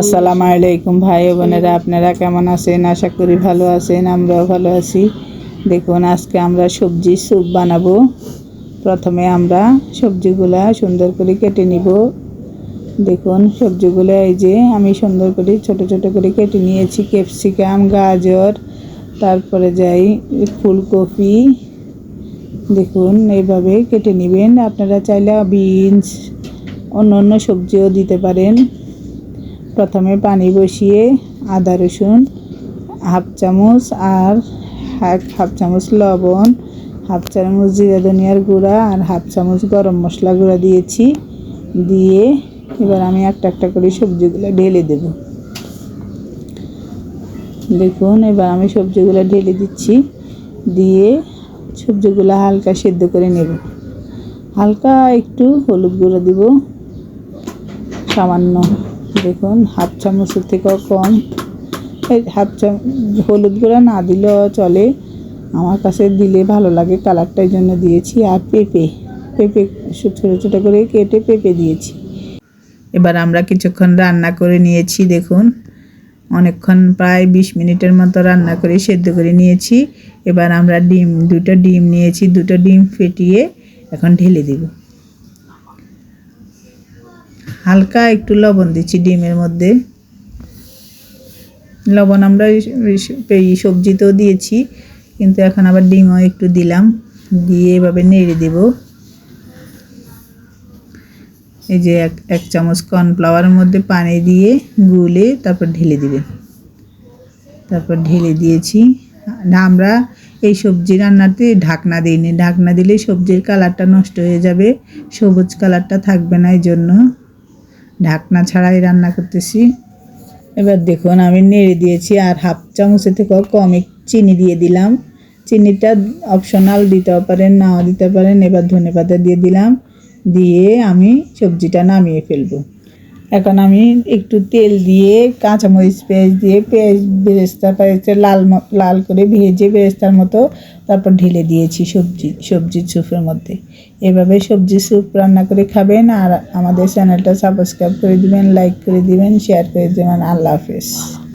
আসসালামু আলাইকুম ভাই বোনেরা, আপনারা কেমন আছেন? আশা করি ভালো আছেন, আমরাও ভালো আছি। দেখুন, আজকে আমরা সবজি স্যুপ বানাবো। প্রথমে আমরা সবজিগুলা সুন্দর করে কেটে নিব। দেখুন, সবজিগুলো এই যে আমি সুন্দর করে, ছোট ছোট করে কেটে নিয়েছি। ক্যাপসিকাম, গাজর, তারপরে যাই ফুলকপি। দেখুন, এইভাবে কেটে নেবেন। আপনারা চাইলে বিনস অন্য অন্য সবজিও দিতে পারেন। প্রথমে পানি বসিয়ে আদা রসুন, হাফ চামচ আর হাফ চামচ লবণ, হাফ চামচ জিরা ধনিয়ার গুঁড়া আর হাফ চামচ গরম মশলা গুঁড়া দিয়েছি। দিয়ে এবার আমি একটা একটা করে সবজিগুলো ঢেলে দেব। দেখুন, এবার আমি সবজিগুলো ঢেলে দিচ্ছি। দিয়ে সবজিগুলো হালকা সেদ্ধ করে নেব। হালকা একটু হলুদ গুঁড়ো দিব। সামান্য দেখুন, হাফ চামচের থেকেও কম। এই হাফ চাম হলুদ গুঁড়া না দিলেও চলে। আমার কাছে দিলে ভালো লাগে কালারটার জন্য দিয়েছি। আর পেঁপে পেঁপে ছোটো ছোটো করে কেটে পেঁপে দিয়েছি। এবার আমরা কিছুক্ষণ রান্না করে নিয়েছি, দেখুন। অনেকক্ষণ প্রায় বিশ মিনিটের মতো রান্না করে সেদ্ধ করে নিয়েছি। এবার আমরা ডিম, দুটো ডিম নিয়েছি। দুটো ডিম ফেটিয়ে এখন ঢেলে দিব। হালকা একটু লবণ দিচ্ছি ডিমের মধ্যে। লবণ আমরা এই সবজিতেও দিয়েছি, কিন্তু এখন আবার ডিমও একটু দিলাম, দিয়ে এভাবে নেড়ে দেব। এই যে এক এক চামচ কর্নফ্লাওয়ারের মধ্যে পানি দিয়ে গুলে তারপর ঢেলে দিবেন তারপর ঢেলে দিয়েছি। আমরা এই সবজি রান্নাতে ঢাকনা দিইনি। ঢাকনা দিলে সবজির কালারটা নষ্ট হয়ে যাবে, সবুজ কালারটা থাকবে না এই জন্য ঢাকনা ছাড়াই রান্না করতেছি। এবার দেখুন, আমি নেড়ে দিয়েছি আর হাফ চামচের থেকেও কম চিনি দিয়ে দিলাম। চিনিটা অপশনাল দিতেও পারেন, নাও দিতে পারেন, এবার ধনে পাতা দিয়ে দিলাম। দিয়ে আমি সবজিটা নামিয়ে ফেলব। এখন আমি একটু তেল দিয়ে, কাঁচামরিচ পেঁয়াজ দিয়ে পেঁয়াজ বেরেস্তা পেঁয়াজটা লাল লাল করে ভেজে বেরেস্তার মতো তারপর ঢেলে দিয়েছি সবজি সবজির স্যুপের মধ্যে। এভাবে সবজি স্যুপ রান্না করে খাবেন আর আমাদের চ্যানেলটা সাবস্ক্রাইব করে দিবেন, লাইক করে দিবেন, শেয়ার করে দেবেন। আল্লাহ হাফেজ।